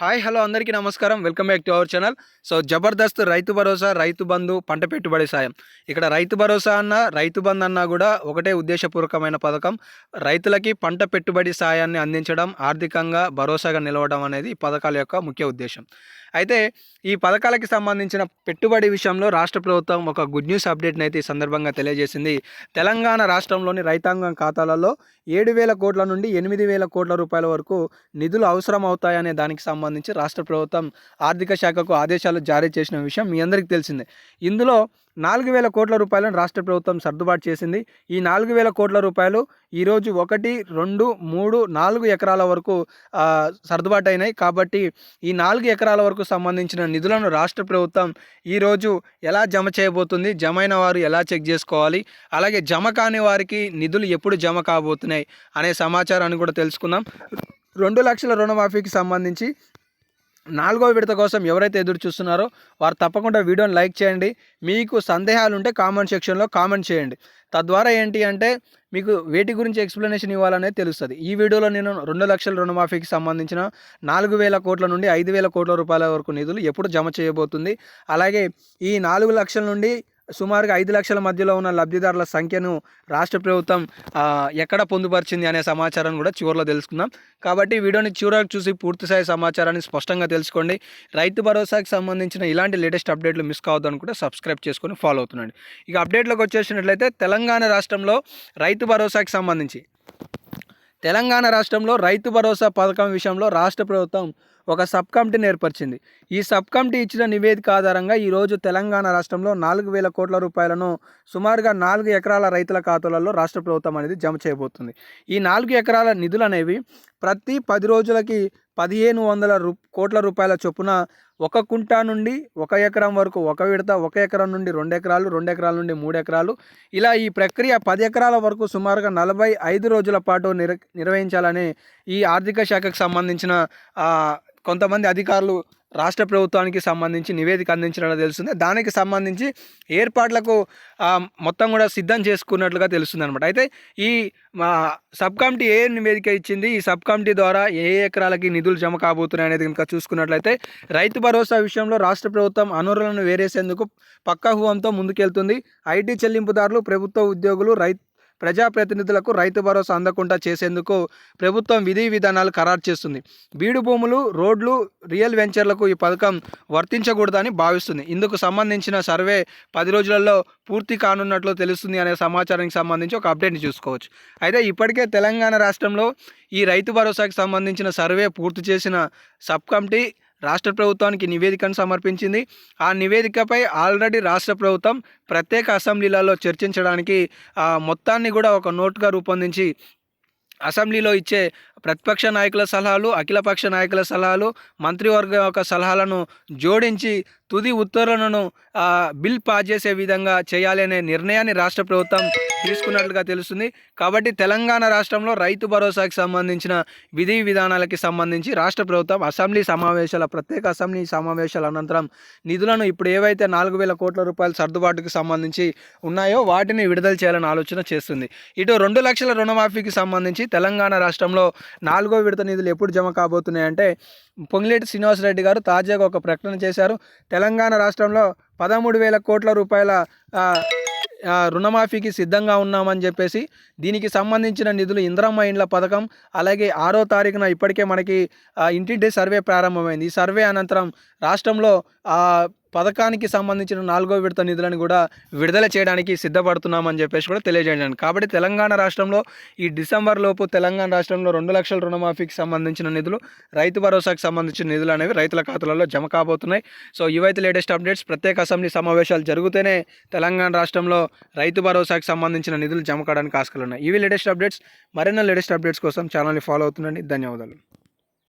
Hi hello అందరికీ నమస్కారం. Welcome back to our channel. So Jabardasth Rythu Bharosa Rythu Bandhu పంట పెట్టుబడి సాయం. ఇక్కడ రైతు భరోసా అన్న రైతు బంధు అన్నా కూడా ఒకటే ఉద్దేశపూర్వకమైన పథకం. రైతులకి పంట పెట్టుబడి సాయాన్ని అందించడం ఆర్థికంగా భరోసాగా నిలవడం అనేది ఈ పథకాల యొక్క ముఖ్య ఉద్దేశం. అయితే ఈ పథకాలకి సంబంధించిన పెట్టుబడి విషయంలో రాష్ట్ర ప్రభుత్వం ఒక గుడ్ న్యూస్ అప్డేట్ని అయితే ఈ సందర్భంగా తెలియజేసింది. తెలంగాణ రాష్ట్రంలోని రైతాంగం ఖాతాలలో ఏడు వేల కోట్ల నుండి ఎనిమిది వేల కోట్ల రూపాయల వరకు నిధులు అవసరం అవుతాయనే దానికి సంబంధించి రాష్ట్ర ప్రభుత్వం ఆర్థిక శాఖకు ఆదేశాలు జారీ చేసిన విషయం మీ అందరికీ తెలిసిందే. ఇందులో నాలుగు వేల కోట్ల రూపాయలను రాష్ట్ర ప్రభుత్వం సర్దుబాటు చేసింది. ఈ నాలుగు వేల కోట్ల రూపాయలు ఈరోజు ఒకటి రెండు మూడు నాలుగు ఎకరాల వరకు సర్దుబాటు అయినాయి కాబట్టి ఈ నాలుగు ఎకరాల వరకు సంబంధించిన నిధులను రాష్ట్ర ప్రభుత్వం ఈరోజు ఎలా జమ చేయబోతుంది జమ అయిన వారు ఎలా చెక్ చేసుకోవాలి అలాగే జమ కాని వారికి నిధులు ఎప్పుడు జమ కాబోతున్నాయి అనే సమాచారాన్ని కూడా తెలుసుకుందాం. రెండు లక్షల రుణమాఫీకి సంబంధించి నాలుగో విడత కోసం ఎవరైతే ఎదురు చూస్తున్నారో వారు తప్పకుండా వీడియోని లైక్ చేయండి. మీకు సందేహాలు ఉంటే కామెంట్ సెక్షన్లో కామెంట్ చేయండి. తద్వారా ఏంటి అంటే మీకు వేటి గురించి ఎక్స్ప్లెనేషన్ ఇవ్వాలనేది తెలుస్తుంది. ఈ వీడియోలో నేను రెండు లక్షల రుణమాఫీకి సంబంధించిన నాలుగు వేల కోట్ల నుండి ఐదు వేల కోట్ల రూపాయల వరకు నిధులు ఎప్పుడు జమ చేయబోతుంది. అలాగే ఈ నాలుగు లక్షల నుండి సుమారుగా ఐదు లక్షల మధ్యలో ఉన్న లబ్ధిదారుల సంఖ్యను రాష్ట్ర ప్రభుత్వం ఎక్కడ పొందుపరిచింది అనే సమాచారాన్ని కూడా చివరిలో తెలుసుకుందాం. కాబట్టి వీడియోని చివరకు చూసి పూర్తిస్థాయి సమాచారాన్ని స్పష్టంగా తెలుసుకోండి. రైతు భరోసాకి సంబంధించిన ఇలాంటి లేటెస్ట్ అప్డేట్లు మిస్ కావద్దు కూడా సబ్స్క్రైబ్ చేసుకొని ఫాలో అవుతుండండి. ఇక అప్డేట్లోకి వచ్చేసినట్లయితే తెలంగాణ రాష్ట్రంలో రైతు భరోసాకి సంబంధించి తెలంగాణ రాష్ట్రంలో రైతు భరోసా పథకం విషయంలో రాష్ట్ర ప్రభుత్వం ఒక సబ్ కమిటీని ఏర్పరిచింది. ఈ సబ్ కమిటీ ఇచ్చిన నివేదిక ఆధారంగా ఈరోజు తెలంగాణ రాష్ట్రంలో నాలుగు వేల కోట్ల రూపాయలను సుమారుగా నాలుగు ఎకరాల రైతుల ఖాతాలలో రాష్ట్ర ప్రభుత్వం అనేది జమ చేయబోతుంది. ఈ నాలుగు ఎకరాల నిధులు అనేవి ప్రతి పది రోజులకి పదిహేను వందల రూ కోట్ల రూపాయల చొప్పున ఒక కుంటా నుండి ఒక ఎకరం వరకు ఒక విడత ఒక ఎకరం నుండి రెండు ఎకరాలు రెండు ఎకరాల నుండి మూడు ఎకరాలు. ఇలా ఈ ప్రక్రియ పది ఎకరాల వరకు సుమారుగా నలభై ఐదు రోజుల పాటు నిర్వహించాలని ఈ ఆర్థిక శాఖకు సంబంధించిన కొంతమంది అధికారులు రాష్ట్ర ప్రభుత్వానికి సంబంధించి నివేదిక అందించినట్లు తెలుస్తుంది. దానికి సంబంధించి ఏర్పాట్లకు మొత్తం కూడా సిద్ధం చేసుకున్నట్లుగా తెలుస్తుంది అనమాట అయితే ఈ మా సబ్ కమిటీ ఏ నివేదిక ఇచ్చింది? ఈ సబ్ కమిటీ ద్వారా ఏ ఎకరాలకి నిధులు జమ కాబోతున్నాయి అనేది కనుక చూసుకున్నట్లయితే రైతు భరోసా విషయంలో రాష్ట్ర ప్రభుత్వం అనురులను వేరేసేందుకు పక్కా హూవంతో ముందుకెళ్తుంది. ఐటీ చెల్లింపుదారులు ప్రభుత్వ ఉద్యోగులు రైతు ప్రజాప్రతినిధులకు రైతు భరోసా అందకుండా చేసేందుకు ప్రభుత్వం విధి విధానాలు ఖరారు చేస్తుంది. బీడు భూములు రోడ్లు రియల్ వెంచర్లకు ఈ పథకం వర్తించకూడదని భావిస్తుంది. ఇందుకు సంబంధించిన సర్వే పది రోజులలో పూర్తి కానున్నట్లు తెలుస్తుంది అనే సమాచారానికి సంబంధించి ఒక అప్డేట్ని చూసుకోవచ్చు. అయితే ఇప్పటికే తెలంగాణ రాష్ట్రంలో ఈ రైతు భరోసాకి సంబంధించిన సర్వే పూర్తి చేసిన సబ్ కమిటీ రాష్ట్ర ప్రభుత్వానికి నివేదికను సమర్పించింది. ఆ నివేదికపై ఆల్రెడీ రాష్ట్ర ప్రభుత్వం ప్రత్యేక అసెంబ్లీలలో చర్చించడానికి ఆ మొత్తాన్ని కూడా ఒక నోట్గా రూపొందించి అసెంబ్లీలో ఇచ్చే ప్రతిపక్ష నాయకుల సలహాలు అఖిలపక్ష నాయకుల సలహాలు మంత్రివర్గ యొక్క సలహాలను జోడించి తుది ఉత్తర్వులను బిల్ పాస్ చేసే విధంగా చేయాలనే నిర్ణయాన్ని రాష్ట్ర ప్రభుత్వం తీసుకున్నట్లుగా తెలుస్తుంది. కాబట్టి తెలంగాణ రాష్ట్రంలో రైతు భరోసాకి సంబంధించిన విధి విధానాలకి సంబంధించి రాష్ట్ర ప్రభుత్వం అసెంబ్లీ సమావేశాల ప్రత్యేక అసెంబ్లీ సమావేశాల అనంతరం నిధులను ఇప్పుడు ఏవైతే నాలుగు వేల కోట్ల రూపాయల సర్దుబాటుకు సంబంధించి ఉన్నాయో వాటిని విడుదల చేయాలని ఆలోచన చేస్తుంది. ఇటు రెండు లక్షల రుణమాఫీకి సంబంధించి తెలంగాణ రాష్ట్రంలో నాలుగో విడత నిధులు ఎప్పుడు జమ కాబోతున్నాయంటే పొంగిలేటి శ్రీనివాసరెడ్డి గారు తాజాగా ఒక ప్రకటన చేశారు. తెలంగాణ రాష్ట్రంలో పదమూడు వేల కోట్ల రూపాయల రుణమాఫీకి సిద్ధంగా ఉన్నామని చెప్పేసి దీనికి సంబంధించిన నిధులు ఇంద్రమ్మ ఇండ్ల పథకం అలాగే ఆరో తారీఖున ఇప్పటికే మనకి ఇంటింటి సర్వే ప్రారంభమైంది. ఈ సర్వే అనంతరం రాష్ట్రంలో పథకానికి సంబంధించిన నాలుగో విడత నిధులను కూడా విడుదల చేయడానికి సిద్ధపడుతున్నామని చెప్పేసి కూడా తెలియజేయండి. కాబట్టి తెలంగాణ రాష్ట్రంలో ఈ డిసెంబర్ లోపు తెలంగాణ రాష్ట్రంలో రెండు లక్షల రుణమాఫీకి సంబంధించిన నిధులు రైతు భరోసాకు సంబంధించిన నిధులు అనేవి రైతుల ఖాతాలలో జమ కాబోతున్నాయి. సో ఇవైతే లేటెస్ట్ అప్డేట్స్. ప్రత్యేక అసెంబ్లీ సమావేశాలు జరుగుతూనే తెలంగాణ రాష్ట్రంలో రైతు భరోసాకు సంబంధించిన నిధులు జమ కావడానికి ఆస్కారాలు ఉన్నాయి. ఇవి లేటెస్ట్ అప్డేట్స్. మరిన్ని లేటెస్ట్ అప్డేట్స్ కోసం ఛానల్ని ఫాలో అవుతుండండి. ధన్యవాదాలు.